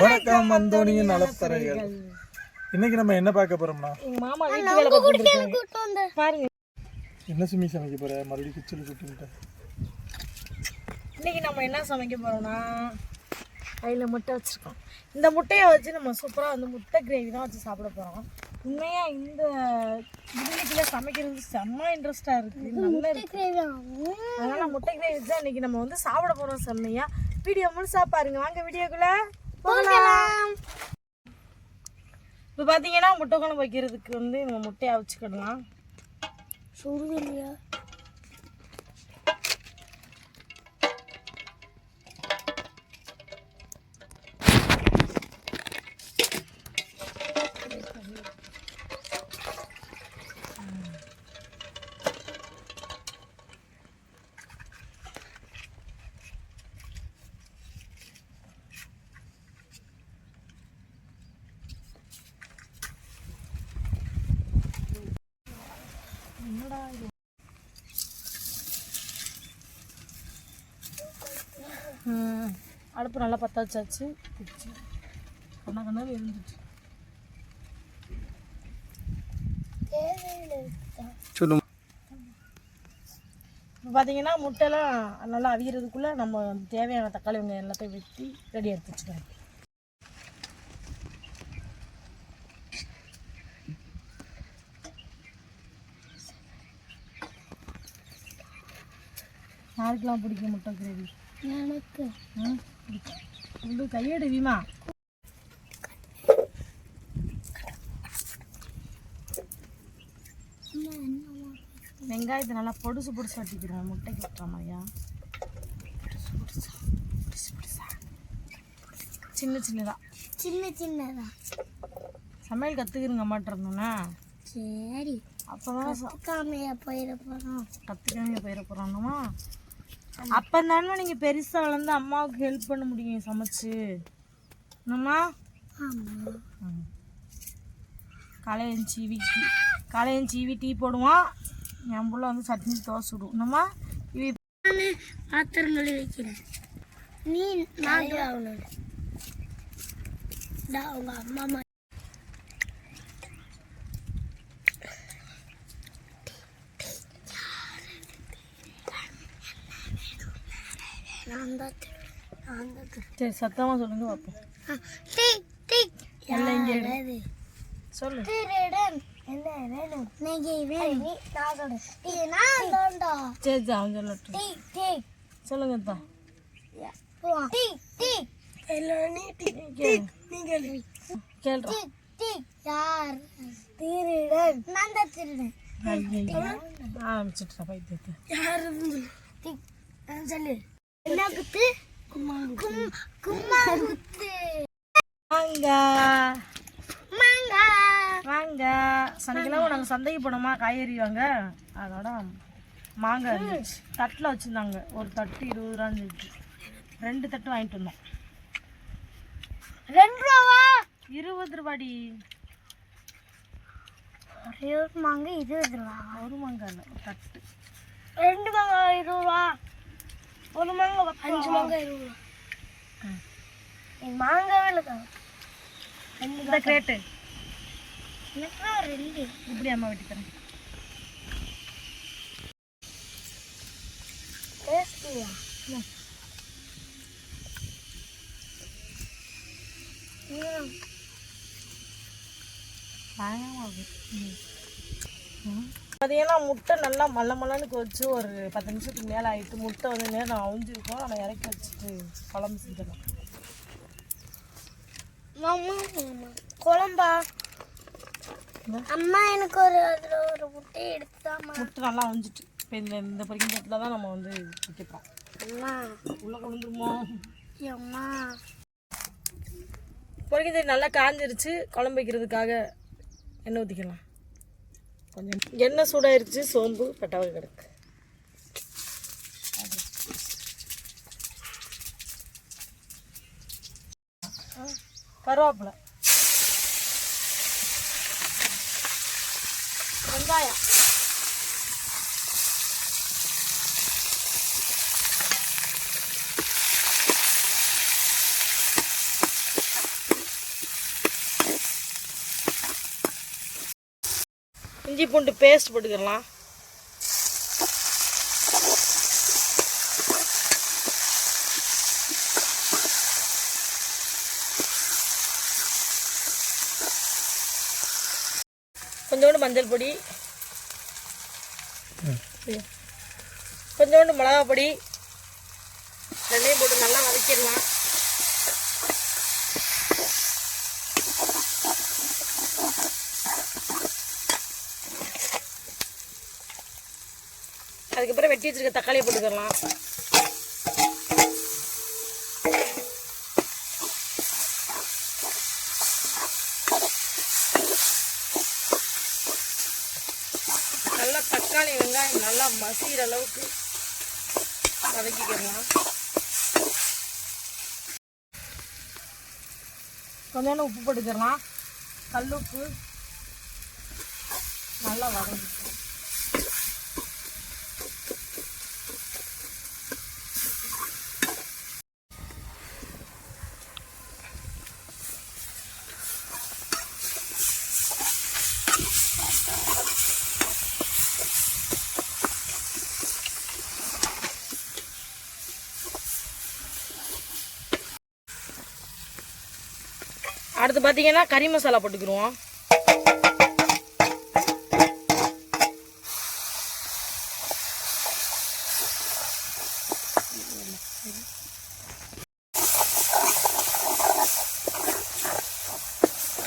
வணக்கம் வந்தோனியின் நலத்தரைகள் இன்னைக்கு நம்ம என்ன பார்க்க போறோம்னா? எங்க மாமா வீட்டு வேலை பார்த்துட்டு பாருங்க. என்ன சுமி சமைக்க போற? மறுபடியும் கிச்சல் சுட்டுட்ட இன்னைக்கு நம்ம என்ன சமைக்க போறோம்னா அதில் முட்டை வச்சிருக்கோம். இந்த முட்டையை வச்சு நம்ம சூப்பராக வந்து முட்டை கிரேவி தான் வச்சு சாப்பிட போகிறோம் உண்மையாக இந்த இன்னைக்குள்ள சமைக்கிறது செம்ம இன்ட்ரெஸ்டாக இருக்குது நல்லா இருக்கு. அதனால முட்டை கிரேவி தான் இன்னைக்கு நம்ம வந்து சாப்பிட போகிறோம் செம்மையா. வீடியோ முழுசா பாருங்க. வாங்க வீடியோக்குள்ள. போகலாம். இப்போ பார்த்தீங்கன்னா முட்டை குழம்பு வைக்கிறதுக்கு வந்து நம்ம முட்டையை அவிச்சுக்கிடலாம். சுடுது அடுப்பு நல்லா பற்ற வச்சாச்சு கண்ணா கண்ணா இருந்துச்சு சொல்லு இப்போ பார்த்தீங்கன்னா முட்டைலாம் நல்லா அவியறதுக்குள்ளே நம்ம தேவையான தக்காளி வெங்காயம் எல்லாத்தையும் வெட்டி ரெடி எடுத்து வச்சுக்கிறோம் யாருக்கெல்லாம் பிடிக்கும் முட்டை கிரேவி? எனக்கு. உங்களுக்கு கையெடு வீமா. வெங்காயத்தை நல்லா பொடுசு பொடுசு வட்டிக்கிறோம் மாதிரியா? பொடுசு பொடுசா. சின்ன சின்னதா. சின்ன சின்னதா. சமையல் கற்றுக்கிறங்க மாட்டிருந்தோன்னா சரி. அப்போ தான் காமையா போயிட போறோம். கற்றுக்காம போயிட போகிறோம்மா அப்போ தானே நீங்கள் பெருசாக வளர்ந்து அம்மாவுக்கு ஹெல்ப் பண்ண முடியும் சமைச்சு. என்னம்மா? ஆமா. ம். காலையில் சீவி டீ காலையில் சீவி டீ போடுவோம். என் புள்ள வந்து சட்னி தோசை சுடும் என்னம்மா? இவ கழுவி வைக்கிறேன். நீ நான் அவனோட உங்க அம்மா அம்மா நான் தான் திரு- நான் தான் திரு- சரி சத்தமாக சொல்லுங்க பார்ப்போம் ஆ, டிக், டிக். எல்லாம் இங்கே எடு. யாரது? சொல்லு திருடன் என்ன வேணும் நீங்க வேணும் நீ நான் சொல்றேன் இது நான் தான்டா சரி சரி அவன் சொல்லட்டும் டிக் டிக் சொல்லுங்க தான் போவா டிக் டிக் எல்லாம் நீ டிக் டிக் நீங்க கேள்றோம் டிக் டிக் யார்? திருடன். நான் தான் திருடன். ஆரம்பிச்சிட்டா பைத்தியத்தை. சொல்லு. என்ன குத்து கும்மா கும் கும்மா குத்து வாங்க. மாங்கா வாங்க. சனிக்கிழமை நாங்கள் சந்தைக்கு போனோமா? காய்கறி வாங்க. அதோட மாங்காய் இருந்துச்சு. தட்டில் வச்சுருந்தாங்க. ஒரு தட்டு இருபது ரூபா இருந்துச்சு ரெண்டு தட்டு வாங்கிட்டு வந்தோம். ரெண்டு ரூபாவா? இருபது ரூபாடி. ஒரே ஒரு மாங்காய் இருபது ரூபா. ஒரு மாங்காய் இல்லை ஒரு தட்டு. ரெண்டு மாங்காய் இருபது ரூபா. ஒரு மாங்காய் அஞ்சு மாங்காய் இருபது ரூபா. என் மாங்காவே இல்லை இந்த கிரேட்டு எனக்கு ரெண்டு. இப்படி அம்மா வெட்டி தரேன். டேஸ்டியா பார்த்தீங்கன்னா முட்டை நல்லா மல்ல மல்லன்னு கொதிச்சு ஒரு பத்து நிமிஷத்துக்கு மேலே ஆகிட்டு முட்டை வந்து நேரம் அவிஞ்சிருக்கும். நம்ம இறக்கி வச்சுட்டு குழம்பு செஞ்சிடலாம். குழம்பா? அம்மா எனக்கு ஒரு அதில் ஒரு முட்டை எடுத்தாமா முட்டை நல்லா அவிஞ்சிட்டு இப்போ இந்த இந்த பொரிக்கின்றதுல தான் நம்ம வந்து வைக்கப்போம் அம்மா. உள்ளே கொண்டுருமோ அம்மா. பொரிக்கிறது நல்லா காஞ்சிருச்சு. குழம்பு வைக்கிறதுக்காக எண்ணெய் ஊற்றிக்கலாம் கொஞ்சம் எண்ணெய் சூடாயிருச்சு சோம்பு பெட்டவை கிடக்கு. கருவேப்பிலை. வெங்காயம். இஞ்சி பூண்டு பேஸ்ட் போட்டுக்கலாம். கொஞ்சோண்டு மஞ்சள் பொடி. கொஞ்சோண்டு மிளகா பொடி. ரெண்டையும் போட்டு நல்லா வதக்கிடலாம். அதுக்கப்புறம் வெட்டி வச்சிருக்க தக்காளியை போட்டுக்கலாம் நல்லா தக்காளி வெங்காயம் நல்லா மசிகிற அளவுக்கு வதக்கிக்கலாம். கொஞ்சோண்டு உப்பு போட்டுக்கலாம் கல் உப்பு நல்லா வதங்கிக்கலாம் அடுத்து பார்த்தீங்கன்னா கறி மசாலா போட்டுக்கிருவோம்.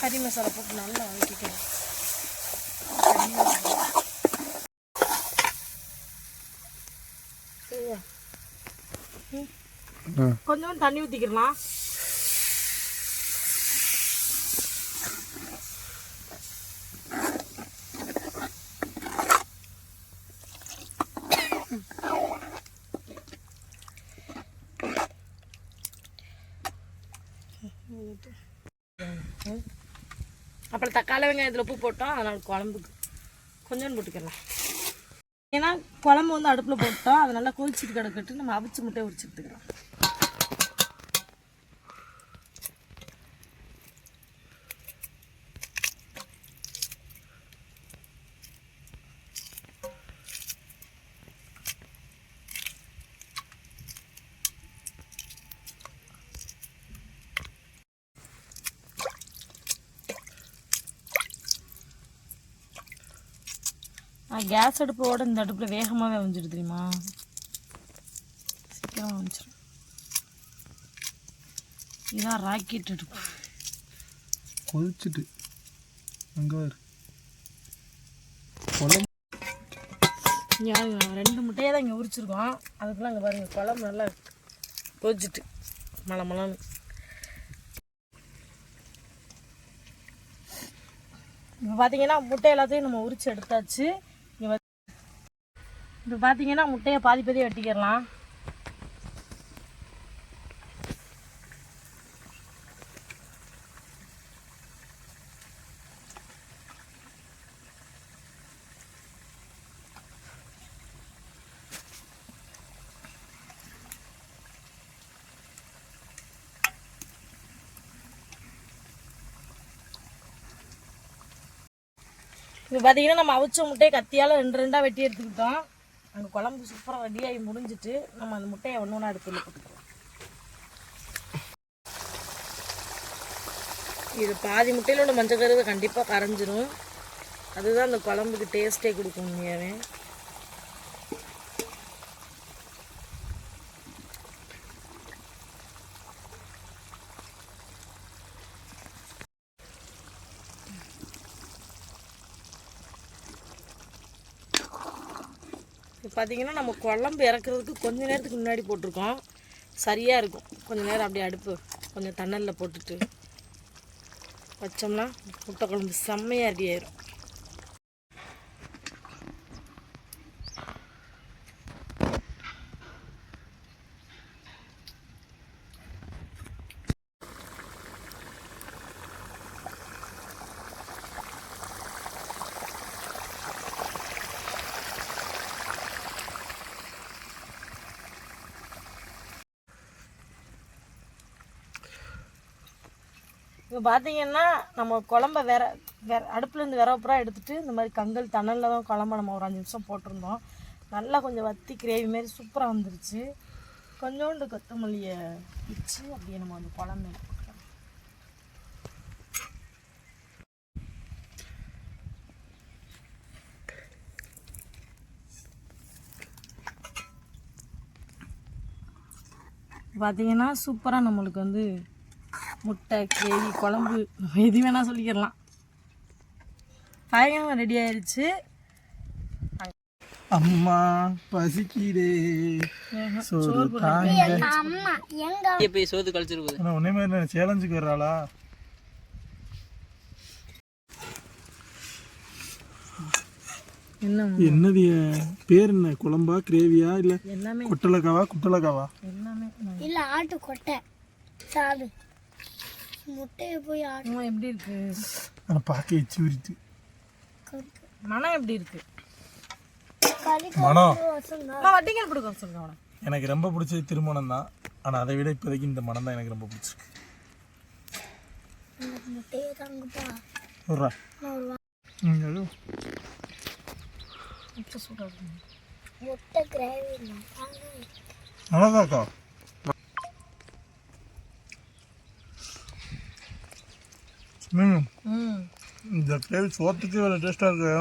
கறி மசாலா போட்டு நல்லா வதக்கிக்கலாம். கொஞ்சம் தண்ணி ஊற்றிக்கிடலாம் அப்புறம் தக்காளி வெங்காயத்தில் உப்பு போட்டோம் அதனால் குழம்புக்கு. கொஞ்சோண்டு போட்டுக்கலாம். ஏன்னா குழம்பு வந்து அடுப்பில் போட்டோம் அது நல்லா கொதிச்சிட்டு கிடக்கட்டு நம்ம அவிச்சு முட்டையை உரிச்சு எடுத்துக்கலாம். கேஸ் அடுப்போட இந்த அடுப்பில் வேகமாகவே வந்துடுது தெரியுமா? சீக்கிரமாக வந்துச்சிடும் இதான் ராக்கெட் அடுப்பு. கொதிச்சுட்டு அங்கே குழம்பு. ரெண்டு முட்டையை தான் இங்கே உரிச்சிருக்கோம். அதுக்குள்ள அங்கே பாருங்கள் குழம்பு நல்லா கொதிச்சுட்டு மலை மலன்னு இப்போ பார்த்தீங்கன்னா முட்டை எல்லாத்தையும் நம்ம உரிச்சு எடுத்தாச்சு. இப்போ பார்த்தீங்கன்னா முட்டையை பாதி பாதியாக வெட்டிக்கிடலாம் இப்போ பார்த்தீங்கன்னா நம்ம அவிச்ச முட்டையை கத்தியால் ரெண்டு ரெண்டாக வெட்டி எடுத்துக்கிட்டோம். அங்கே குழம்பு சூப்பராக ரெடியாகி முடிஞ்சிட்டு நம்ம அந்த முட்டையை ஒன்று ஒன்றா எடுத்து உள்ள போட்டுக்கிறோம் இது பாதி முட்டையில் உள்ள மஞ்சள் கருது கண்டிப்பாக கரைஞ்சிரும். அதுதான் அந்த குழம்புக்கு டேஸ்ட்டே கொடுக்கும் உண்மையாகவே இப்போ பார்த்தீங்கன்னா நம்ம குழம்பு இறக்குறதுக்கு கொஞ்ச நேரத்துக்கு முன்னாடி போட்டிருக்கோம். சரியாக இருக்கும். கொஞ்சம் நேரம் அப்படியே அடுப்பு கொஞ்சம் தண்ணலில் போட்டுட்டு வச்சோம்னா முட்டை குழம்பு செம்மையாக ரெடி ஆயிரும். இப்போ பார்த்தீங்கன்னா நம்ம குழம்ப வெற வேற அடுப்புலேருந்து விரப்புறா எடுத்துகிட்டு இந்த மாதிரி கங்கல் தணலில் தான் குழம்ப நம்ம ஒரு அஞ்சு நிமிஷம் போட்டிருந்தோம். நல்லா கொஞ்சம் வத்தி கிரேவி மாரி சூப்பராக வந்துருச்சு. கொஞ்சோண்டு கொத்தமல்லியை வச்சு அப்படியே நம்ம அந்த குழம்பு பார்த்திங்கன்னா பார்த்தீங்கன்னா சூப்பராக நம்மளுக்கு வந்து முட்டை கிரேவி குழம்பு எது வேணால் சொல்லிக்கிடலாம். பயங்கரமாக ரெடி ஆயிடுச்சு அம்மா பசிக்குதே. சோறு தாங்க. அம்மா எங்க போய் போகுது ஆனா உன்னை மாதிரி சேலஞ்சுக்கு வர்றாளா என்ன என்னது பேர் என்ன? குழம்பா கிரேவியா இல்ல எல்லாமே. குட்டலக்காவா குட்டலக்காவா? எல்லாமே. இல்ல ஆட்டு கொட்டை சாது முட்டையை போய் ஆட்டு அம்மா எப்படி இருக்கு? ஆனா பார்க்க எச்சு உரித்து மனம் எப்படி இருக்கு? மனம். வட்டிகள் கொடுக்க சொல்லுங்க எனக்கு ரொம்ப பிடிச்சது திருமணம் தான். ஆனா அதை விட இப்போதைக்கு இந்த மனம் தான் எனக்கு ரொம்ப பிடிச்சிருக்கு. முட்டையை தாங்கப்பா. நான். முட்டை கிரேவி நல்லாதாக்கா இந்த கிரேவி சோத்துக்கு வேலை டேஸ்டாக இருக்கு.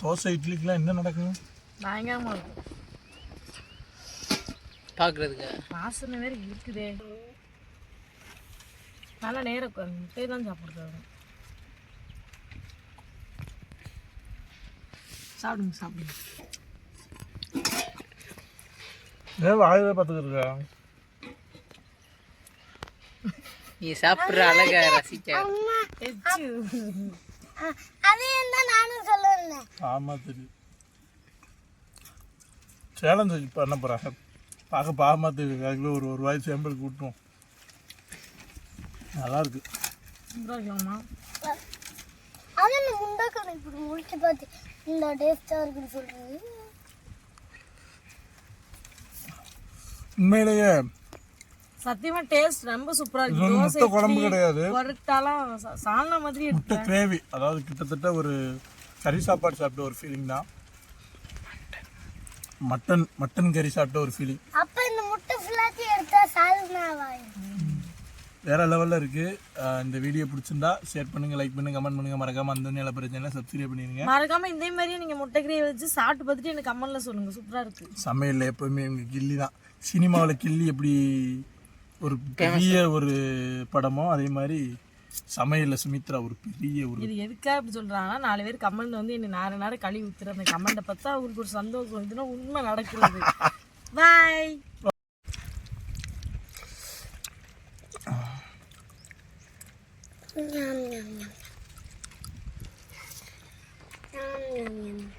தோசை இட்லிக்கெலாம் என்ன நடக்கும் பயங்கரமாக இருக்கும் பார்க்குறதுக்கு வாசனை வேறு இருக்குதே. நல்லா நேரம் முட்டையை தான் சாப்பிடுறது சாப்பிடுங்க சாப்பிடுங்க. ஏன் வாயில பார்த்துக்கிட்டு நீ சாப்பிட்ற அழக ரசிக்க. அதையும் தான் நானும் சொல்லுவேன். ஆமாம் தெரியும் சேலஞ்சு என்ன போகிறாங்க பார்க்க அதுக்குள்ள ஒரு ஒரு வாய் சேம்பல் கூட்டும் நல்லா இருக்கு. சூப்பராக இருக்கலாமா அது இந்த முண்டக்கணை இப்படி முடிச்சு பார்த்து இந்த டேஸ்டாக இருக்குன்னு சொல்கிறது உண்மையிலேயே சத்தியமா டேஸ்ட் ரொம்ப சூப்பரா இருக்கு. தோசை குழம்பு கிடையாது. பொருட்டாலாம் சால்னா மாதிரி இருக்கு. முட்டை கிரேவி. அதாவது கிட்டத்தட்ட ஒரு கறி சாப்பாடு சாப்பிட்ட ஒரு ஃபீலிங் தான். மட்டன் மட்டன் கறி சாப்பிட்ட ஒரு ஃபீலிங் அப்போ இந்த முட்டை ஃபுல்லாத்தையும் எடுத்தா சால்னாவாயிடும் வேற லெவலில் இருக்குது இந்த வீடியோ பிடிச்சிருந்தா ஷேர் பண்ணுங்கள் லைக் பண்ணுங்கள் கமெண்ட் பண்ணுங்கள் மறக்காமல் அந்த நில பிரச்சனை சப்ஸ்கிரைப் பண்ணிடுங்க. மறக்காம இதே மாதிரியே நீங்க முட்டை கிரேவி வச்சு சாப்பிட்டு பார்த்துட்டு எனக்கு கமெண்ட்ல சொல்லுங்க. சூப்பரா இருக்கு. சமையலில் எப்பவுமே இவங்க கில்லி தான். சினிமாவில் கில்லி எப்படி ஒரு பெரிய ஒரு படமோ அதே மாதிரி சமையலில் சுமித்ரா ஒரு பெரிய ஒரு இது எதுக்கா இப்படி சொல்றாங்கன்னா நாலு பேர் கமெண்ட்ல வந்து என்ன நேர நேரம் கழுவி ஊத்துற அந்த கமெண்ட்டை பார்த்தா அவருக்கு ஒரு சந்தோஷம். இதுனா உண்மை நடக்கிறது. பாய் ஞாம் ஞாம் ஞாம் ஞாம் ஞாம் ஞாம்